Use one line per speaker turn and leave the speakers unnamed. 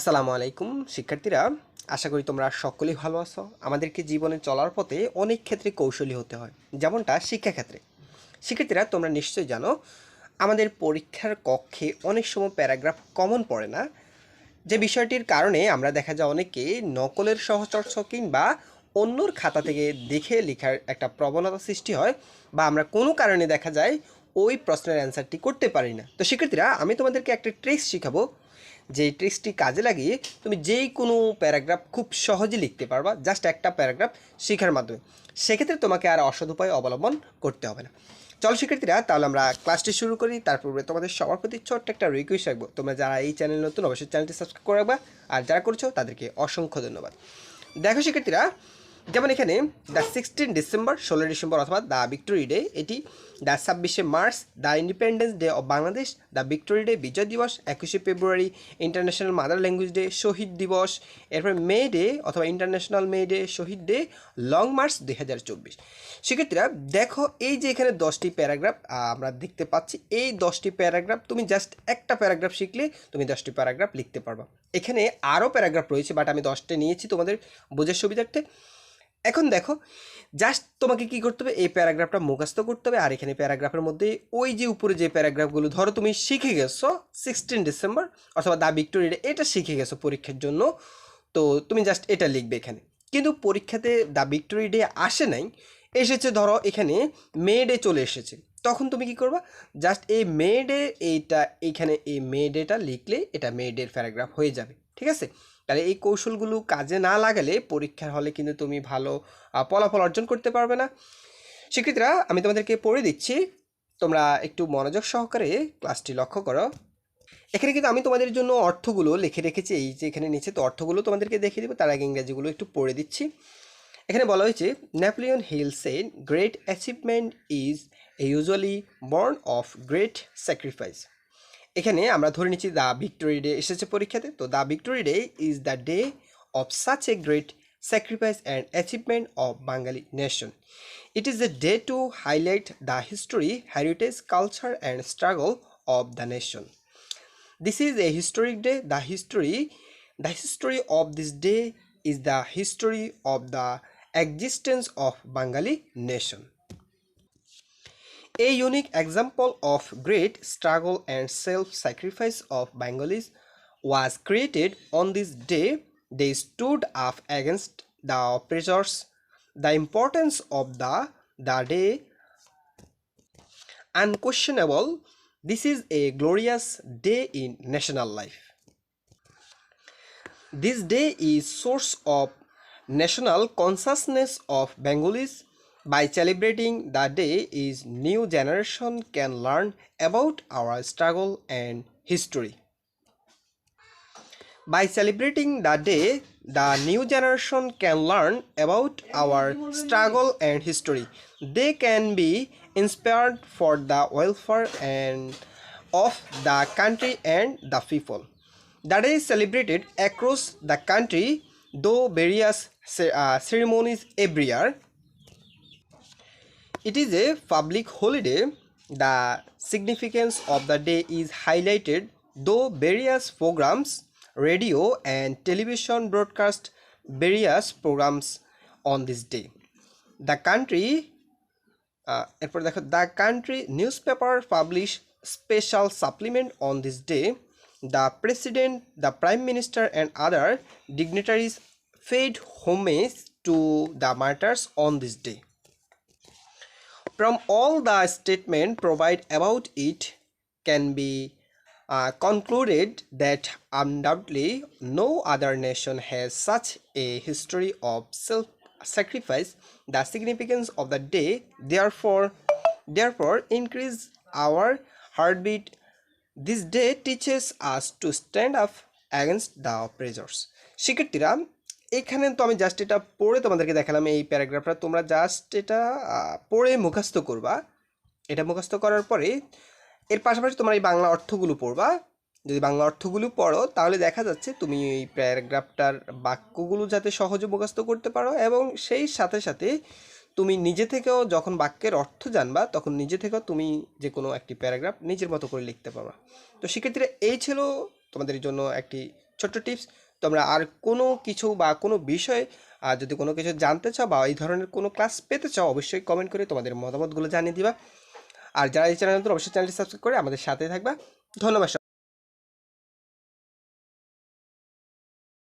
আসসালামু আলাইকুম শিক্ষার্থীরা আশা করি তোমরা সকলেই ভালো আছো আমাদেরকে জীবনে চলার পথে অনেক ক্ষেত্রে কৌশলী হতে হয় যেমনটা শিক্ষাক্ষেত্রে শিক্ষার্থীরা তোমরা নিশ্চয়ই জানো আমাদের পরীক্ষার কক্ষে অনেক সময় প্যারাগ্রাফ কমন পড়ে না যে বিষয়টির কারণে আমরা দেখা যায় অনেকে নকলের সহচর্চ কিংবা অন্যর খাতা থেকে দেখে লেখার একটা প্রবণতা সৃষ্টি হয় বা আমরা কোনো কারণে দেখা যায় ওই প্রশ্নের অ্যান্সারটি করতে পারি না তো শিক্ষার্থীরা আমি তোমাদেরকে একটা ট্রিক্স শেখাবো যে ট্রিক্সটি কাজে লাগিয়ে তুমি যেই কোনো প্যারাগ্রাফ খুব সহজে লিখতে পারবা জাস্ট একটা প্যারাগ্রাফ শেখার মাধ্যমে সেক্ষেত্রে তোমাকে আর অসদ উপায় অবলম্বন করতে হবে না চল শিক্ষার্থীরা তাহলে আমরা ক্লাসটি শুরু করি তার পূর্বে তোমাদের সবার প্রতি ছোট্ট একটা রিকোয়েস্ট রাখবো তোমরা যারা এই চ্যানেল নতুন অবশ্যই চ্যানেলটি সাবস্ক্রাইব করে রাখবা আর যারা করছো তাদেরকে অসংখ্য ধন্যবাদ দেখো শিক্ষার্থীরা যেমন এখানে দ্য সিক্সটিন ডিসেম্বর ষোলো ডিসেম্বর অথবা দ্য ভিক্টোরি ডে এটি দ্য ছাব্বিশে March the independence day of Bangladesh the victory day বিজয় দিবস একুশে February international mother language day শহীদ দিবস এরপরে মে ডে অথবা ইন্টারন্যাশনাল মে ডে শহীদ ডে লং মার্চ দুই হাজার চব্বিশ সেক্ষেত্রে দেখো এই যে এখানে দশটি প্যারাগ্রাফ আমরা দেখতে পাচ্ছি এই দশটি প্যারাগ্রাফ তুমি জাস্ট একটা প্যারাগ্রাফ শিখলে তুমি দশটি প্যারাগ্রাফ লিখতে পারবা এখানে আরও প্যারাগ্রাফ রয়েছে বাট আমি দশটা নিয়েছি তোমাদের বোঝার সুবিধার্থে এখন দেখো জাস্ট তোমাকে কি করতে হবে এই প্যারাগ্রাফটা মুখস্থ করতে হবে আর এখানে প্যারাগ্রাফের মধ্যে ওই যে উপরে যে প্যারাগ্রাফগুলো ধরো তুমি শিখে গেছো সিক্সটিন ডিসেম্বর অথবা দা ভিক্টোরিয়া এটা শিখে গেছো পরীক্ষার জন্য তো তুমি জাস্ট এটা লিখবে এখানে কিন্তু পরীক্ষাতে দ্য ভিক্টোরি ডে আসে নাই এসেছে ধরো এখানে মে ডে চলে এসেছে তখন তুমি কি করবা জাস্ট এই মে ডে এইটা এইখানে এই মে ডেটা লিখলে এটা মে ডের প্যারাগ্রাফ হয়ে যাবে ঠিক আছে তাহলে এই কৌশলগুলো কাজে না লাগালে পরীক্ষার হলে কিন্তু তুমি ভালো ফলাফল অর্জন করতে পারবে না শিক্ষিতরা আমি তোমাদেরকে পড়ে দিচ্ছি তোমরা একটু মনোযোগ সহকারে ক্লাসটি লক্ষ্য করো এখানে কিন্তু আমি তোমাদের জন্য অর্থগুলো লিখে রেখেছি এই যে এখানে নিচে তো অর্থগুলো তোমাদেরকে দেখিয়ে দেবো তার আগে ইংরাজিগুলো একটু পড়ে দিচ্ছি এখানে বলা হয়েছে Napoleon Hill says great achievement is usually born of great sacrifice এখানে আমরা ধরে নিচ্ছি দ্য ভিক্টোরি ডে এসেছে পরীক্ষাতে তো the victory day is the day of such a great sacrifice and achievement of Bangali nation it is a day to highlight the history heritage culture and struggle of the nation this is a historic day the history the history of this day is the history of the existence of Bangali nation A unique example of great struggle and self-sacrifice of Bengalis was created on this day they stood up against the oppressors. The importance of the, the day unquestionable. This is a glorious day in national life. This day is source of national consciousness of Bengalis by celebrating the day is new generation can learn about our struggle and history. By celebrating the day, the new generation can learn about our struggle and history. They can be inspired for the welfare and of the country and the people. The day is celebrated across the country, though various uh, ceremonies every year. It is a public holiday. The significance of the day is highlighted, though various programs, radio and television broadcast various programs on this day. The country uh, newspaper publish special supplement on this day. The president, the prime minister and other dignitaries paid homage to the martyrs on this day From all the statement provide about it can be uh, concluded that undoubtedly no other nation has such a history of self-sacrifice. The significance of the day therefore therefore increase our heartbeat. This day teaches us to stand up against the oppressors. শিক্ষার্থীরা এখানে তো আমি just এটা পড়ে তোমাদেরকে দেখালাম এই প্যারাগ্রাফটা তোমরা জাস্ট এটা পড়ে মুখস্থ করবা এটা মুখস্থ করার পরে এর পাশাপাশি তোমরা এই বাংলা অর্থগুলো পড়বা যদি বাংলা অর্থগুলো পড়ো তাহলে দেখা যাচ্ছে তুমি এই প্যারাগ্রাফটার বাক্যগুলো যাতে সহজে মুখস্থ করতে পারো এবং সেই সাথে সাথে তুমি নিজে থেকেও যখন বাক্যের অর্থ জানবা তখন নিজে থেকেও তুমি যে কোনো একটি প্যারাগ্রাফ নিজের মতো করে লিখতে পারবা তো সেক্ষেত্রে এই ছিল তোমাদের জন্য একটি ছোট্ট টিপস তোমরা আর কোনো কিছু বা কোনো বিষয়ে আর যদি কোনো কিছু জানতে চাও বা এই ধরনের কোনো ক্লাস পেতে চাও অবশ্যই কমেন্ট করে তোমাদের মতামতগুলো জানিয়ে দিবা আর যারা এই চ্যানেল অবশ্যই চ্যানেলটি সাবস্ক্রাইব করে আমাদের সাথে থাকবা ধন্যবাদ